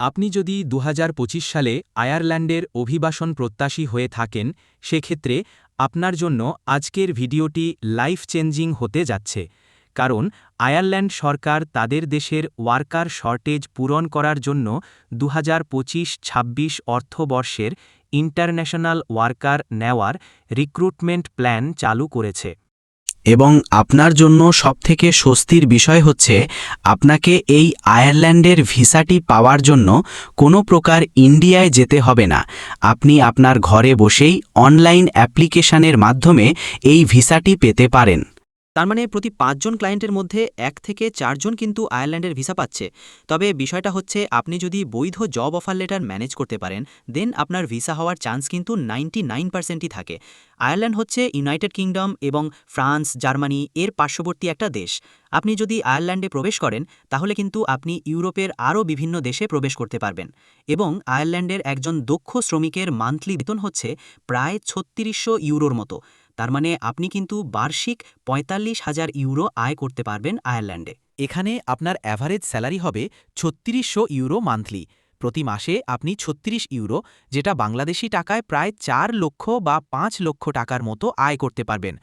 আপনি যদি দুহাজার পঁচিশ সালে আয়ারল্যান্ডের অভিবাসন প্রত্যাশী হয়ে থাকেন, সেক্ষেত্রে আপনার জন্য আজকের ভিডিওটি লাইফ চেঞ্জিং হতে যাচ্ছে। কারণ আয়ারল্যান্ড সরকার তাদের দেশের ওয়ার্কার শর্টেজ পূরণ করার জন্য দু হাজার অর্থবর্ষের ইন্টারন্যাশনাল ওয়ার্কার নেওয়ার রিক্রুটমেন্ট প্ল্যান চালু করেছে। এবং আপনার জন্য সবথেকে স্বস্তির বিষয় হচ্ছে আপনাকে এই আয়ারল্যান্ডের ভিসাটি পাওয়ার জন্য কোনো প্রকার ইন্ডিয়ায় যেতে হবে না। আপনি আপনার ঘরে বসেই অনলাইন অ্যাপ্লিকেশানের মাধ্যমে এই ভিসাটি পেতে পারেন। তার মানে প্রতি পাঁচজন ক্লায়েন্টের মধ্যে এক থেকে চারজন কিন্তু আয়ারল্যান্ডের ভিসা পাচ্ছে। তবে বিষয়টা হচ্ছে, আপনি যদি বৈধ জব অফার লেটার ম্যানেজ করতে পারেন, দেন আপনার ভিসা হওয়ার চান্স কিন্তু নাইনটি নাইন পার্সেন্টই থাকে। আয়ারল্যান্ড হচ্ছে ইউনাইটেড কিংডম এবং ফ্রান্স, জার্মানি এর পার্শ্ববর্তী একটা দেশ। আপনি যদি আয়ারল্যান্ডে প্রবেশ করেন, তাহলে কিন্তু আপনি ইউরোপের আরও বিভিন্ন দেশে প্রবেশ করতে পারবেন। এবং আয়ারল্যান্ডের একজন দক্ষ শ্রমিকের মান্থলি বেতন হচ্ছে প্রায় ছত্রিশশো ইউরোর মতো। তার মানে আপনি কিন্তু বার্ষিক পঁয়তাল্লিশ হাজার ইউরো আয় করতে পারবেন আয়ারল্যান্ডে। এখানে আপনার অ্যাভারেজ স্যালারি হবে ছত্রিশশো ইউরো মান্থলি প্রতি মাসে আপনি ছত্রিশ ইউরো, যেটা বাংলাদেশি টাকায় প্রায় চার লক্ষ বা পাঁচ লক্ষ টাকার মতো আয় করতে পারবেন।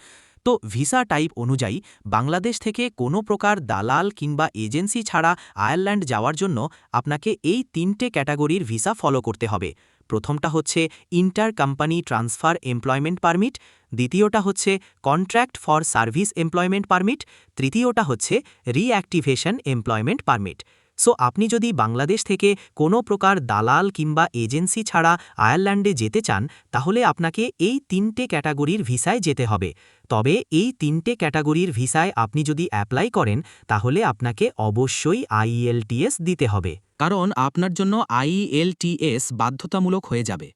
তো ভিসা টাইপ অনুযায়ী বাংলাদেশ থেকে কোনো প্রকার দালাল কিংবা এজেন্সি ছাড়া আয়ারল্যান্ড যাওয়ার জন্য আপনাকে এই তিনটে ক্যাটাগরির ভিসা ফলো করতে হবে। প্রথমটা হচ্ছে inter company transfer employment permit দ্বিতীয়টা হচ্ছে contract for service employment permit তৃতীয়টা হচ্ছে রিঅ্যাক্টিভেশন এমপ্লয়মেন্ট পারমিট সো আপনি যদি বাংলাদেশ থেকে কোনো প্রকার দালাল কিংবা এজেন্সি ছাড়া আয়ারল্যান্ডে যেতে চান, তাহলে আপনাকে এই তিনটে ক্যাটাগরির ভিসায় যেতে হবে। তবে এই তিনটে ক্যাটাগরির ভিসায় আপনি যদি অ্যাপ্লাই করেন, তাহলে আপনাকে অবশ্যই আইএলটিএস দিতে হবে। কারণ আপনার জন্য আইএলটিএস বাধ্যতামূলক হয়ে যাবে।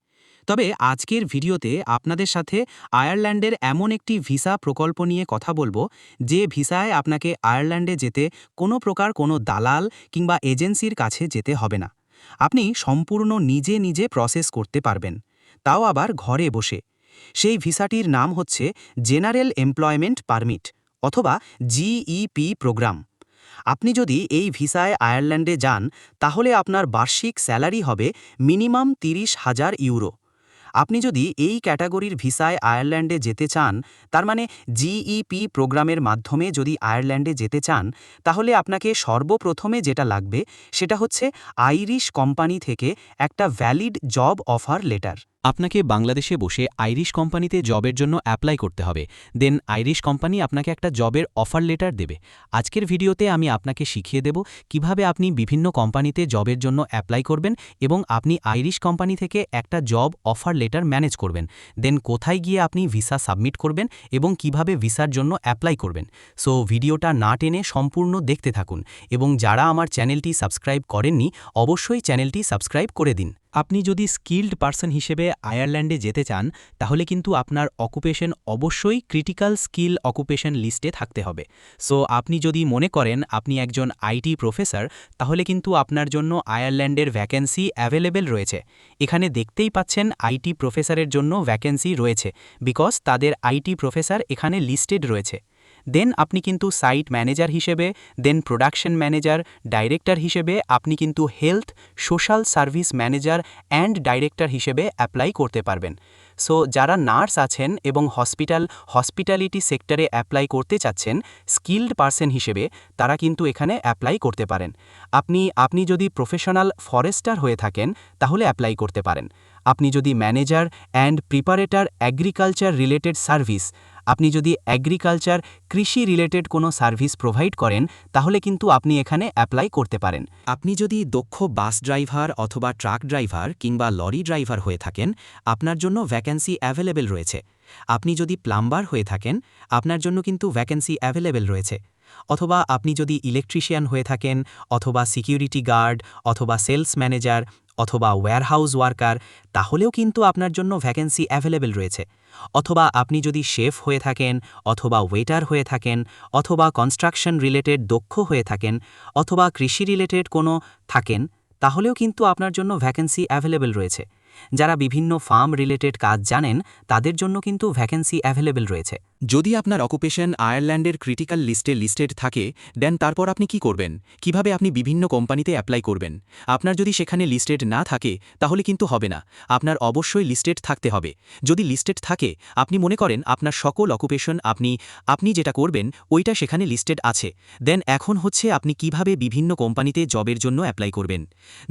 তবে আজকের ভিডিওতে আপনাদের সাথে আয়ারল্যান্ডের এমন একটি ভিসা প্রকল্প নিয়ে কথা বলব, যে ভিসায় আপনাকে আয়ারল্যান্ডে যেতে কোনো প্রকার কোনো দালাল কিংবা এজেন্সির কাছে যেতে হবে না। আপনি সম্পূর্ণ নিজে নিজে প্রসেস করতে পারবেন। তাও আবার ঘরে বসে। সেই ভিসাটির নাম হচ্ছে জেনারেল এমপ্লয়মেন্ট পারমিট অথবা জিইপি প্রোগ্রাম। আপনি যদি এই ভিসায় আয়ারল্যান্ডে যান, তাহলে আপনার বার্ষিক স্যালারি হবে মিনিমাম তিরিশ হাজার ইউরো। আপনি যদি এই ক্যাটাগরির ভিসায় আয়ারল্যান্ডে যেতে চান, তার মানে জিইপি প্রোগ্রামের মাধ্যমে যদি আয়ারল্যান্ডে যেতে চান, তাহলে আপনাকে সর্বপ্রথমে যেটা লাগবে সেটা হচ্ছে আইরিশ কোম্পানি থেকে একটা ভ্যালিড জব অফার লেটার। আপনাকে বাংলাদেশে বসে আইরিশ কোম্পানিতে জবের জন্য অ্যাপ্লাই করতে হবে। দেন আইরিশ কোম্পানি আপনাকে একটা জবের অফার লেটার দেবে। আজকের ভিডিওতে আমি আপনাকে শিখিয়ে দেব কীভাবে আপনি বিভিন্ন কোম্পানিতে জবের জন্য অ্যাপ্লাই করবেন এবং আপনি আইরিশ কোম্পানি থেকে একটা জব অফার লেটার ম্যানেজ করবেন। দেন কোথায় গিয়ে আপনি ভিসা সাবমিট করবেন এবং কীভাবে ভিসার জন্য অ্যাপ্লাই করবেন। সো ভিডিওটা না টেনে সম্পূর্ণ দেখতে থাকুন এবং যারা আমার চ্যানেলটি সাবস্ক্রাইব করেননি, অবশ্যই চ্যানেলটি সাবস্ক্রাইব করে দিন। আপনি যদি স্কিল্ড পার্সন হিসেবে আয়ারল্যান্ডে যেতে চান, তাহলে কিন্তু আপনার অকুপেশন অবশ্যই ক্রিটিক্যাল স্কিল অকুপেশন লিস্টে থাকতে হবে। সো আপনি যদি মনে করেন আপনি একজন আইটি প্রফেসর তাহলে কিন্তু আপনার জন্য আয়ারল্যান্ডের ভ্যাকেন্সি অ্যাভেলেবেল রয়েছে। এখানে দেখতেই পাচ্ছেন আইটি প্রফেসরের জন্য ভ্যাকেন্সি রয়েছে বিকজ তাদের আইটি প্রফেসর এখানে লিস্টেড রয়েছে। দেন আপনি কিন্তু সাইট ম্যানেজার হিসেবে, দেন প্রোডাকশন ম্যানেজার, ডাইরেক্টর হিসেবে আপনি কিন্তু health, social service manager and director হিসেবে অ্যাপ্লাই করতে পারবেন। সো, যারা নার্স আছেন এবং হসপিটাল, হসপিটালিটি সেক্টরে অ্যাপ্লাই করতে চাচ্ছেন, স্কিল্ড পার্সন হিসেবে তারা কিন্তু এখানে অ্যাপ্লাই করতে পারেন। আপনি আপনি যদি প্রফেশনাল ফরেস্টার হয়ে থাকেন, তাহলে অ্যাপ্লাই করতে পারেন। আপনি যদি manager and preparator agriculture related service আপনি যদি অ্যাগ্রিকালচার কৃষি রিলেটেড কোনো সার্ভিস প্রোভাইড করেন, তাহলে কিন্তু আপনি এখানে অ্যাপ্লাই করতে পারেন। আপনি যদি দক্ষ বাস ড্রাইভার অথবা ট্রাক ড্রাইভার কিংবা লরি ড্রাইভার হয়ে থাকেন, আপনার জন্য ভ্যাকেন্সি অ্যাভেলেবেল রয়েছে। আপনি যদি প্লাম্বার হয়ে থাকেন, আপনার জন্য কিন্তু ভ্যাকেন্সি অ্যাভেলেবেল রয়েছে। অথবা আপনি যদি ইলেকট্রিশিয়ান হয়ে থাকেন, অথবা সিকিউরিটি গার্ড অথবা সেলস ম্যানেজার অথবা ওয়্যারহাউস ওয়ার্কার তাহলেও কিন্তু আপনার জন্য ভ্যাকেন্সি অ্যাভেলেবেল রয়েছে। অথবা আপনি যদি শেফ হয়ে থাকেন, অথবা ওয়েটার হয়ে থাকেন, অথবা কনস্ট্রাকশন রিলেটেড দক্ষ হয়ে থাকেন, অথবা কৃষি রিলেটেড কোনো থাকেন, তাহলেও কিন্তু আপনার জন্য ভ্যাকেন্সি অ্যাভেলেবেল রয়েছে। যারা বিভিন্ন ফার্ম রিলেটেড কাজ জানেন, তাদের জন্য কিন্তু ভ্যাকেন্সি অ্যাভেলেবেল রয়েছে। যদি আপনার অকুপেশন আয়ারল্যান্ডের ক্রিটিক্যাল লিস্টে লিস্টেড থাকে, দেন তারপর আপনি কি করবেন? কীভাবে আপনি বিভিন্ন কোম্পানিতে অ্যাপ্লাই করবেন? আপনার যদি সেখানে লিস্টেড না থাকে, তাহলে কিন্তু হবে না। আপনার অবশ্যই লিস্টেড থাকতে হবে। যদি লিস্টেড থাকে, আপনি মনে করেন আপনার সকল অকুপেশন আপনি আপনি যেটা করবেন, ওইটা সেখানে লিস্টেড আছে। দেন এখন হচ্ছে আপনি কীভাবে বিভিন্ন কোম্পানিতে জবের জন্য অ্যাপ্লাই করবেন?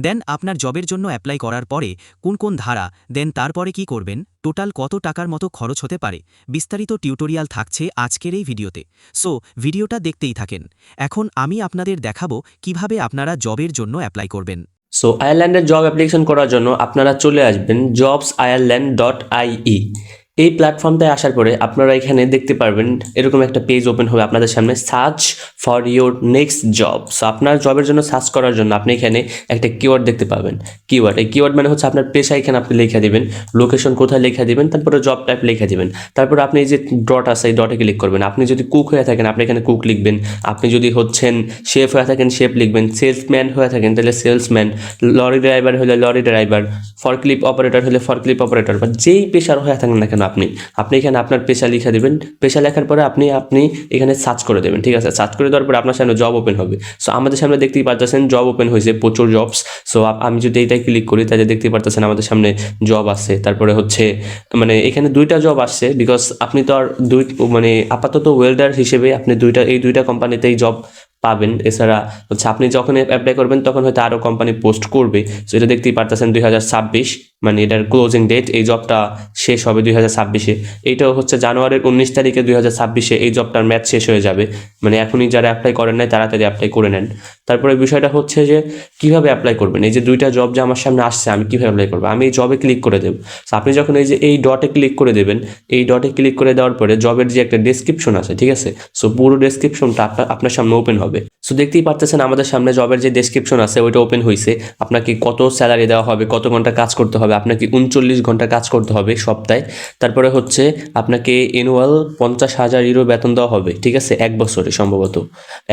দেন আপনার জবের জন্য অ্যাপ্লাই করার পরে কোন কোন ধারা, দেন তারপরে কি করবেন? টোটাল কত টাকার মতো খরচ হতে পারে? বিস্তারিত টিউটোরিয়াল থাকছে আজকের এই ভিডিওতে। সো, ভিডিওটা দেখতেই থাকেন। এখন আমি আপনাদের দেখাবো কীভাবে আপনারা জবের জন্য অ্যাপ্লাই করবেন। সো, আয়ারল্যান্ডের জব অ্যাপ্লিকেশন করার জন্য আপনারা চলে আসবেন জবস আয়ারল্যান্ড ডট আইই এই প্ল্যাটফর্মটায় আসার পরে আপনারা এখানে দেখতে পারবেন এরকম একটা পেজ ওপেন হবে আপনাদের সামনে search for your next job so আপনার জবের জন্য সার্চ করার জন্য আপনি এখানে একটা কিওয়ার্ড দেখতে পাবেন। কিওয়ার্ড এই কিওয়ার্ড মানে হচ্ছে আপনার পেশা এখানে আপনি লিখে দেবেন লোকেশন কোথায় লিখে দিবেন, তারপরে জব টাইপ লিখে দিবেন। তারপর আপনি এই যে ডট আছে, এই ডটে ক্লিক করবেন। আপনি যদি কুক হয়ে থাকেন, আপনি এখানে কুক লিখবেন। আপনি যদি হচ্ছেন শেফ হয়ে থাকেন শেফ লিখবেন। সেলসম্যান হয়ে থাকেন, তাহলে সেলসম্যান লরি ড্রাইভার হলে লরি ড্রাইভার ফরক্লিপ অপারেটর হলে ফরক্লিপ অপারেটর বা যেই পেশার হয়ে থাকেন না কেন আপনি আপনি এখানে আপনার পেশা লিখে দেবেন। পেশা লেখার পরে আপনি আপনি এখানে সার্চ করে দেবেন, ঠিক আছে? সার্চ করে দেওয়ার পরে আপনার সামনে জব ওপেন হবে। সো আমাদের সামনে দেখতেই পাচ্ছেন জব ওপেন হয়েছে, প্রচুর জবস সো আমি যদি এইটাই ক্লিক করি, তাহলে দেখতেই পারতেছেন আমাদের সামনে জব আছে তারপরে হচ্ছে মানে এখানে দুইটা জব আসছে বিকজ আপনি তো আর দুই মানে আপাতত ওয়েল্ডার হিসেবে আপনি দুইটা, এই দুইটা কোম্পানিতেই জব পাবেন। এছাড়া হচ্ছে আপনি যখন অ্যাপ্লাই করবেন, তখন হয়তো আরও কোম্পানি পোস্ট করবে। সো এটা দেখতেই পারতেছেন দুই হাজার ছাব্বিশ মানে এটার ক্লোজিং ডেট এই জবটা শেষ হবে দুই হাজার ছাব্বিশে। এইটাও হচ্ছে জানুয়ারির উনিশ তারিখে দুই হাজার ছাব্বিশে এই জবটার ম্যাচ শেষ হয়ে যাবে। মানে এখনই যারা অ্যাপ্লাই করেন নাই তাড়াতাড়ি অ্যাপ্লাই করে নেন। তারপরে বিষয়টা হচ্ছে যে, কীভাবে অ্যাপ্লাই করবেন? এই যে দুইটা জব যে আমার সামনে আসছে, আমি কীভাবে অ্যাপ্লাই করব? আমি এই জবে ক্লিক করে দেবো। আপনি যখন এই যে এই ডটে ক্লিক করে দেবেন, এই ডটে ক্লিক করে দেওয়ার পরে জবের যে একটা ডেসক্রিপশন আছে, ঠিক আছে? সো পুরো ডেসক্রিপশনটা আপনার আপনার সামনে ওপেন হবে। হবে সো দেখতেই পারতেছেন আমাদের সামনে জবের যে ডেসক্রিপশন আছে, ওইটা ওপেন হয়েছে আপনাকে কত স্যালারি দেওয়া হবে, কত ঘণ্টা কাজ করতে হবে, আপনাকে উনচল্লিশ ঘণ্টা কাজ করতে হবে সপ্তাহে। তারপরে হচ্ছে আপনাকে অ্যানুয়াল পঞ্চাশ হাজার ইউরো বেতন দেওয়া হবে, ঠিক আছে? এক বছরে সম্ভবত।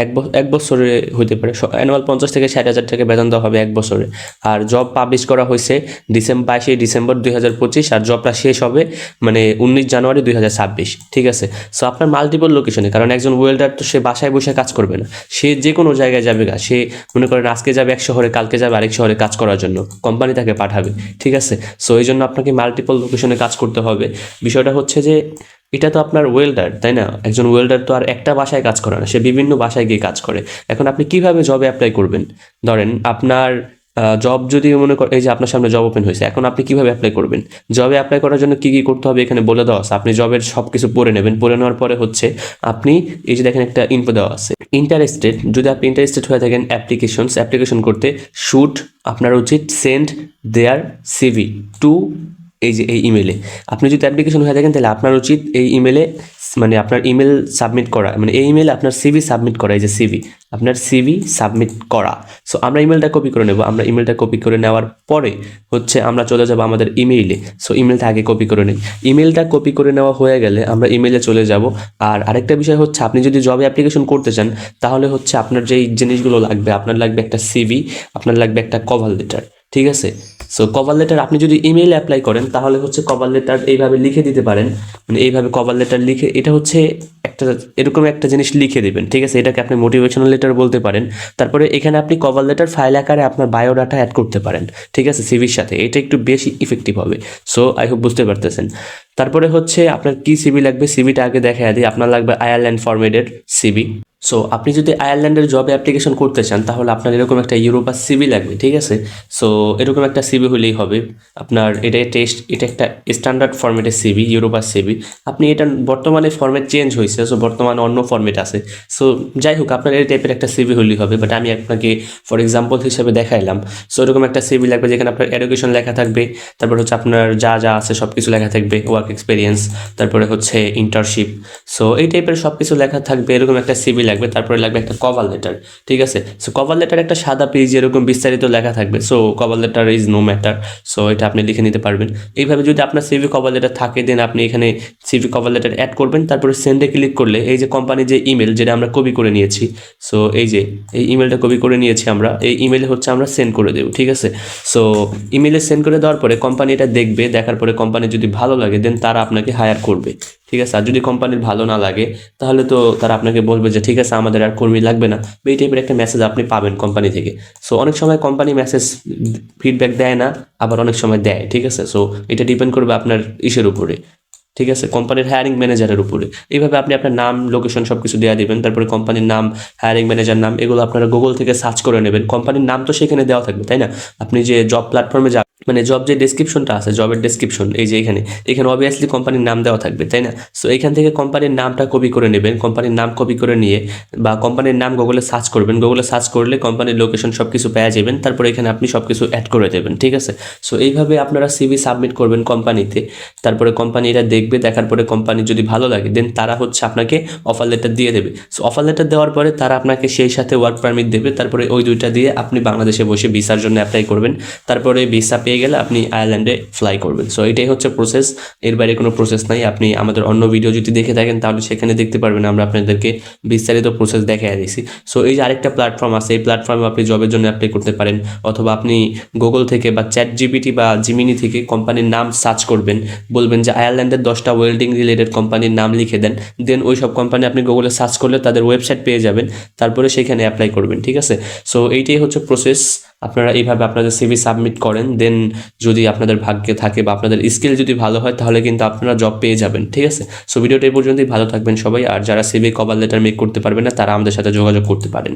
এক এক বছরে হইতে পারে। অ্যানুয়াল পঞ্চাশ থেকে ষাট হাজার টাকা বেতন দেওয়া হবে এক বছরে। আর জব পাবলিশ করা হয়েছে ডিসেম্বর বাইশে ডিসেম্বর দুই হাজার পঁচিশ, আর জবটা শেষ হবে মানে উনিশ জানুয়ারি দুই হাজার ছাব্বিশ, ঠিক আছে? সো আপনার মাল্টিপল লোকেশনে কারণ একজন ওয়েল্ডার তো সে বাসায় বসে কাজ করবে না। সে যে কোনো জায়গায় যাবে গা। সে মনে করেন আজকে যাবে এক শহরে, কালকে যাবে আরেক শহরে কাজ করার জন্য কোম্পানি তাকে পাঠাবে, ঠিক আছে? সো এই জন্য আপনাকে মাল্টিপল লোকেশনে কাজ করতে হবে। বিষয়টা হচ্ছে যে, এটা তো আপনার ওয়েল্ডার তাই না? একজন ওয়েল্ডার তো আর একটা বাসায় কাজ করে না, সে বিভিন্ন বাসায় গিয়ে কাজ করে। এখন আপনি কীভাবে জবে অ্যাপ্লাই করবেন? ধরেন আপনার জব যদি মনে করেন এই যে আপনার সামনে জব ওপেন হয়েছে, এখন আপনি কীভাবে অ্যাপ্লাই করবেন? জবে অ্যাপ্লাই করার জন্য কি কি করতে হবে এখানে বলে দেওয়া আছে। আপনি জবের সব কিছু পড়ে নেবেন। পড়ে নেওয়ার পরে হচ্ছে আপনি এই যে দেখেন একটা ইনফো দেওয়া আছে। ইন্টারেস্টেড যদি আপনি ইন্টারেস্টেড হয়ে থাকেন অ্যাপ্লিকেশনস অ্যাপ্লিকেশন করতে শুট আপনার উচিত সেন্ড দেয়ার সিভি টু এই যে এই ইমেলে আপনি যদি অ্যাপ্লিকেশন হয়ে থাকেন, তাহলে আপনার উচিত এই ইমেলে মানে আপনার ইমেল সাবমিট করা মানে এই ইমেল আপনার সিভি সাবমিট করা, এই যে সিভি আপনার সিভি সাবমিট করা। সো আমরা ইমেলটা কপি করে নেব। আমরা ইমেলটা কপি করে নেওয়ার পরে হচ্ছে আমরা চলে যাব আমাদের ইমেইলে সো ইমেলটা আগে কপি করে নিই। ইমেলটা কপি করে নেওয়া হয়ে গেলে আমরা ইমেলে চলে যাব। আর আরেকটা বিষয় হচ্ছে, আপনি যদি জবে অ্যাপ্লিকেশন করতে চান, তাহলে হচ্ছে আপনার যেই জিনিসগুলো লাগবে, আপনার লাগবে একটা সিভি আপনার লাগবে একটা কভার লেটার ঠিক আছে? সো কভার লেটার আপনি যদি ইমেইল অ্যাপ্লাই করেন, তাহলে হচ্ছে কভার লেটার এইভাবে লিখে দিতে পারেন। মানে এইভাবে কভার লেটার লিখে, এটা হচ্ছে একটা, এরকম একটা জিনিস লিখে দিবেন, ঠিক আছে? এটাকে আপনি মোটিভেশনাল লেটার বলতে পারেন। তারপরে এখানে আপনি কভার লেটার ফাইল আকারে আপনার বায়োডাটা অ্যাড করতে পারেন, ঠিক আছে? সিভির সাথে, এটা একটু বেশি ইফেক্টিভ হবে। সো আই হোপ বুঝতে পারতেছেন। তারপরে হচ্ছে আপনার কি সিবি লাগবে? সিবিটা আগে দেখা দিই। আপনার লাগবে আয়ারল্যান্ড ফরমেটেড সিবি সো আপনি যদি আয়ারল্যান্ডের জবে অ্যাপ্লিকেশন করতে চান, তাহলে আপনার এরকম একটা ইউরোপার সিবি লাগবে, ঠিক আছে? সো এরকম একটা সিবি হলেই হবে। আপনার এটা টেস্ট এটা একটা স্ট্যান্ডার্ড ফর্মেটের সিবি ইউরোপার সিবি আপনি এটা বর্তমানে ফরম্যাট চেঞ্জ হয়েছে সো বর্তমানে অন্য ফর্মেট আছে। সো যাই হোক, আপনার এই টাইপের একটা সিবি হলেই হবে বাট আমি আপনাকে ফর এক্সাম্পল হিসেবে দেখাইলাম। সো এরকম একটা সিবি লাগবে যেখানে আপনার এডুকেশন লেখা থাকবে, তারপর হচ্ছে আপনার যা যা আছে সব কিছু লেখা থাকবে ওয়ার্ক এক্সপিরিয়েন্স তারপরে হচ্ছে ইন্টার্নশিপ সো এই টাইপের সব কিছু লেখা থাকবে, এরকম একটা সিবি লাগবে, তারপরে লাগবে একটা কভার লেটার ঠিক আছে? সো কভার লেটার একটা সাদা পেজ এরকম বিস্তারিত লেখা থাকবে। So cover letter is no matter so এটা আপনি লিখে নিতে পারবেন। এইভাবে যদি আপনার সিভি কভার লেটার থাকে দেন আপনি এখানে সিভি কভার লেটার অ্যাড করবেন, তারপরে সেন্ডে ক্লিক করলে এই যে কোম্পানির যে ইমেল যেটা আমরা কপি করে নিয়েছি সো এই যে, এই ইমেলটা কপি করে নিয়েছি আমরা, এই ইমেলে হচ্ছে আমরা সেন্ড করে দেবো, ঠিক আছে? সো ইমেলে সেন্ড করে দেওয়ার পরে কোম্পানি এটা দেখবে, দেখার পরে কোম্পানি যদি ভালো লাগে দেন তারা আপনাকে হায়ার করবে। ঠিক আছে? আর যদি কোম্পানির ভালো না লাগে, তাহলে তো তারা আপনাকে বলবে যে, ঠিক আছে, আমাদের আর কর্মী লাগবে না। এই টাইপের একটা মেসেজ আপনি পাবেন কোম্পানি থেকে। সো অনেক সময় কোম্পানি মেসেজ ফিডব্যাক দেয় না, আবার অনেক সময় দেয়, ঠিক আছে? সো এটা ডিপেন্ড করবে আপনার ইসের উপরে, ঠিক আছে? কোম্পানির হায়ারিং ম্যানেজারের উপরে। এইভাবে আপনি আপনার নাম লোকেশন সব কিছু দেওয়া দিবেন, তারপরে কোম্পানির নাম হায়ারিং ম্যানেজার নাম, এগুলো আপনারা গুগল থেকে সার্চ করে নেবেন। কোম্পানির নাম তো সেখানে দেওয়া থাকবে, তাই না? আপনি যে জব প্ল্যাটফর্মে যা মানে জব যে ডেসক্রিপশনটা আছে জবের ডেসক্রিপশন এই যে এখানে এখানে অবভিয়াসলি কোম্পানির নাম দেওয়া থাকবে, তাই না? সো এখান থেকে কোম্পানির নামটা কপি করে নেবেন কোম্পানির নাম কপি করে নিয়ে বা কোম্পানির নাম গুগলে সার্চ করবেন গুগলে সার্চ করলে কোম্পানির লোকেশন সব কিছু পেয়ে যাবেন, তারপরে এখানে আপনি সব কিছু অ্যাড করে দেবেন, ঠিক আছে? সো এইভাবে আপনারা সিভি সাবমিট করবেন কোম্পানিতে তারপরে কোম্পানি এটা দেখবে, দেখার পরে কোম্পানি যদি ভালো লাগে দেন তারা হচ্ছে আপনাকে অফার লেটার দিয়ে দেবে। সো অফার লেটার দেওয়ার পরে তারা আপনাকে সেই সাথে ওয়ার্ক পারমিট দেবে, তারপরে ওই দুইটা দিয়ে আপনি বাংলাদেশে বসে ভিসার জন্য অ্যাপ্লাই করবেন, তারপরে ভিসা পেয়ে গেলে আপনি আয়ারল্যান্ডে ফ্লাই করবেন। সো এটাই হচ্ছে প্রসেস এর বাইরে কোনো প্রসেস নাই। আপনি আমাদের অন্য ভিডিও যদি দেখে থাকেন, তাহলে সেখানে দেখতে পারবেন, আমরা আপনাদেরকে বিস্তারিত প্রসেস দেখাই দিয়েছি। সো এই যে আরেকটা প্ল্যাটফর্ম আছে, এই প্ল্যাটফর্মে আপনি জবের জন্য অ্যাপ্লাই করতে পারেন, অথবা আপনি গুগল থেকে বা চ্যাট জিবিটি বা জিমিনি থেকে কোম্পানির নাম সার্চ করবেন। বলবেন যে আয়ারল্যান্ডের দশটা ওয়েল্ডিং রিলেটেড কোম্পানির নাম লিখে দেন। দেন ওই সব কোম্পানি আপনি গুগলে সার্চ করলে তাদের ওয়েবসাইট পেয়ে যাবেন। তারপরে সেখানে অ্যাপ্লাই করবেন, ঠিক আছে? সো এইটাই হচ্ছে প্রসেস আপনারা এইভাবে আপনাদের সিভি সাবমিট করেন দেন যদি আপনাদের ভাগ্যে থাকে বা আপনাদের স্কিল যদি ভালো হয়, তাহলে কিন্তু আপনারা জব পেয়ে যাবেন, ঠিক আছে? সো ভিডিওটা এই পর্যন্তই, ভালো থাকবেন সবাই, আর যারা সিভি কভার লেটার মেক করতে পারবেন না, তারা আমাদের সাথে যোগাযোগ করতে পারেন।